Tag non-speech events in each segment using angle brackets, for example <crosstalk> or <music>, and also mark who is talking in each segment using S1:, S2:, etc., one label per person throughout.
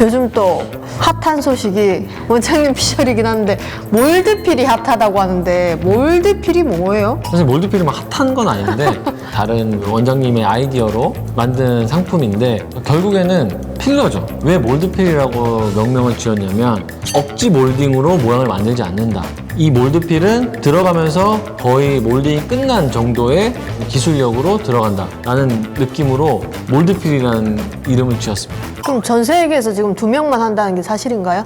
S1: 요즘 또 핫한 소식이 원장님 피셜이긴 한데 몰드필이 핫하다고 하는데 몰드필이 뭐예요?
S2: 사실 몰드필이 막 핫한 건 아닌데 <laughs> 다른 원장님의 아이디어로 만든 상품인데 결국에는 필러죠. 왜 몰드필이라고 명명을 지었냐면 억지 몰딩으로 모양을 만들지 않는다. 이 몰드필은 들어가면서 거의 몰딩이 끝난 정도의 기술력으로 들어간다. 라는 느낌으로 몰드필이라는 이름을 지었습니다.
S1: 그럼 전 세계에서 지금 두 명만 한다는 게 사실인가요?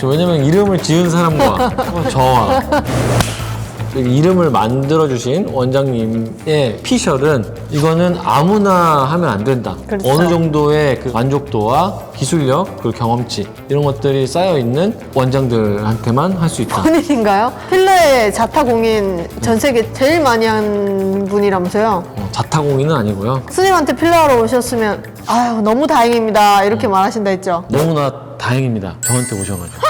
S2: 저 <laughs> 왜냐면 이름을 지은 사람과 저와 이름을 만들어 주신 원장님의 피셜은 이거는 아무나 하면 안 된다.
S1: 그렇죠.
S2: 어느 정도의 그 만족도와 기술력, 그리고 경험치 이런 것들이 쌓여 있는 원장들한테만 할 수 있다.
S1: 본인인가요? 필러의 자타공인 전 세계 제일 많이 한 분이라면서요?
S2: 어, 자타공인은 아니고요.
S1: 스님한테 필러하러 오셨으면 아유 너무 다행입니다 이렇게 말하신다 했죠?
S2: 너무나 다행입니다. 저한테 오셔가지고.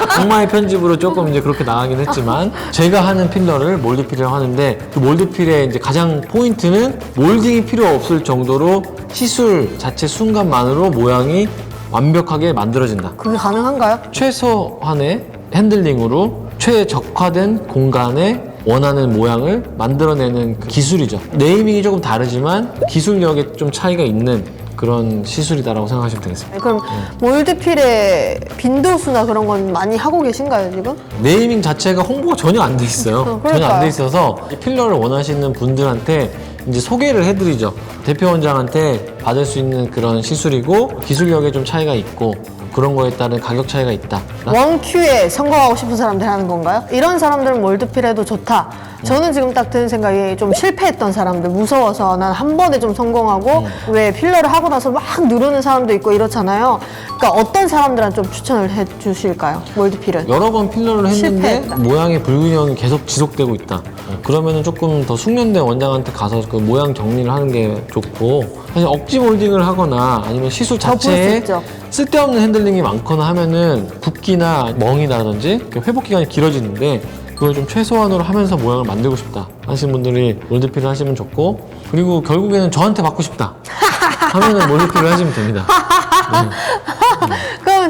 S2: 악마의 편집으로 조금 이제 그렇게 나가긴 했지만 제가 하는 필러를 몰드필이라고 하는데 그 몰드필의 이제 가장 포인트는 몰딩이 필요 없을 정도로 시술 자체 순간만으로 모양이 완벽하게 만들어진다.
S1: 그게 가능한가요?
S2: 최소한의 핸들링으로 최적화된 공간에 원하는 모양을 만들어내는 그 기술이죠. 네이밍이 조금 다르지만 기술력에 좀 차이가 있는 그런 시술이다라고 생각하시면 되겠습니다.
S1: 네, 그럼 몰드필의 빈도수나 그런 건 많이 하고 계신가요 지금?
S2: 네이밍 자체가 홍보가 전혀 안 돼 있어요.
S1: 어, 그러니까요.
S2: 전혀 안 돼 있어서 이 필러를 원하시는 분들한테 이제 소개를 해드리죠. 대표 원장한테 받을 수 있는 그런 시술이고 기술력에 좀 차이가 있고 그런 거에 따른 가격 차이가 있다.
S1: 원큐에 성공하고 싶은 사람들 하는 건가요? 이런 사람들은 몰드필해도 좋다. 저는 지금 딱 드는 생각이 좀 실패했던 사람들 무서워서 난 한 번에 좀 성공하고 왜 필러를 하고 나서 막 누르는 사람도 있고 이렇잖아요. 그러니까 어떤 사람들한테 좀 추천을 해 주실까요? 몰드필은?
S2: 여러 번 필러를 했는데
S1: 실패했다.
S2: 모양의 불균형이 계속 지속되고 있다. 어, 그러면은 조금 더 숙련된 원장한테 가서 그 모양 정리를 하는 게 좋고 사실 억지 몰딩을 하거나 아니면 시술
S1: 더볼수
S2: 자체에
S1: 있죠.
S2: 쓸데없는 핸들링이 많거나 하면은 붓기나 멍이라든지 그 회복 기간이 길어지는데 그걸 좀 최소한으로 하면서 모양을 만들고 싶다. 하시는 분들이 몰드필을 하시면 좋고 그리고 결국에는 저한테 받고 싶다. 하면은 몰드필을 하시면 됩니다.
S1: 그럼 <laughs>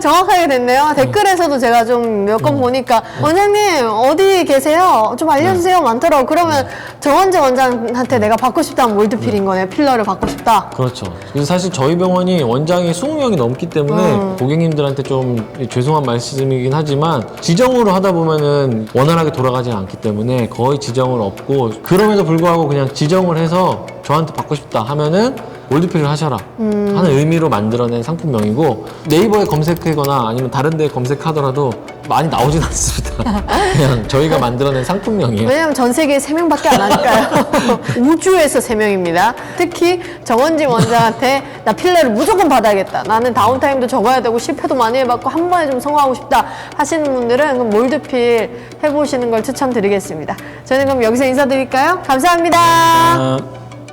S1: 정확하게 됐네요. 댓글에서도 제가 좀 몇 건 보니까 원장님 어디 계세요? 좀 알려주세요 많더라고. 그러면 정원재 원장한테 내가 받고 싶다면 몰드필인 거네. 필러를 받고 싶다.
S2: 그렇죠. 그래서 사실 저희 병원이 원장이 20명이 넘기 때문에 고객님들한테 좀 죄송한 말씀이긴 하지만 지정으로 하다 보면은 원활하게 돌아가지 않기 때문에 거의 지정은 없고 그럼에도 불구하고 그냥 지정을 해서 저한테 받고 싶다 하면은 올드필을 하셔라 하는 의미로 만들어낸 상품명이고 네이버에 검색하거나 아니면 다른 데 검색하더라도 많이 나오진 <laughs> 않습니다. 그냥 저희가 만들어낸 상품명이에요.
S1: 왜냐면 전 세계에 세명밖에안 하니까요. <laughs> 우주에서 세명입니다 특히 정원진 원장한테 나 필러를 무조건 받아야겠다. 나는 다운타임도 적어야 되고 실패도 많이 해봤고 한 번에 좀 성공하고 싶다 하시는 분들은 그럼 몰드필 해보시는 걸 추천드리겠습니다. 저는 그럼 여기서 인사드릴까요? 감사합니다.
S2: 아,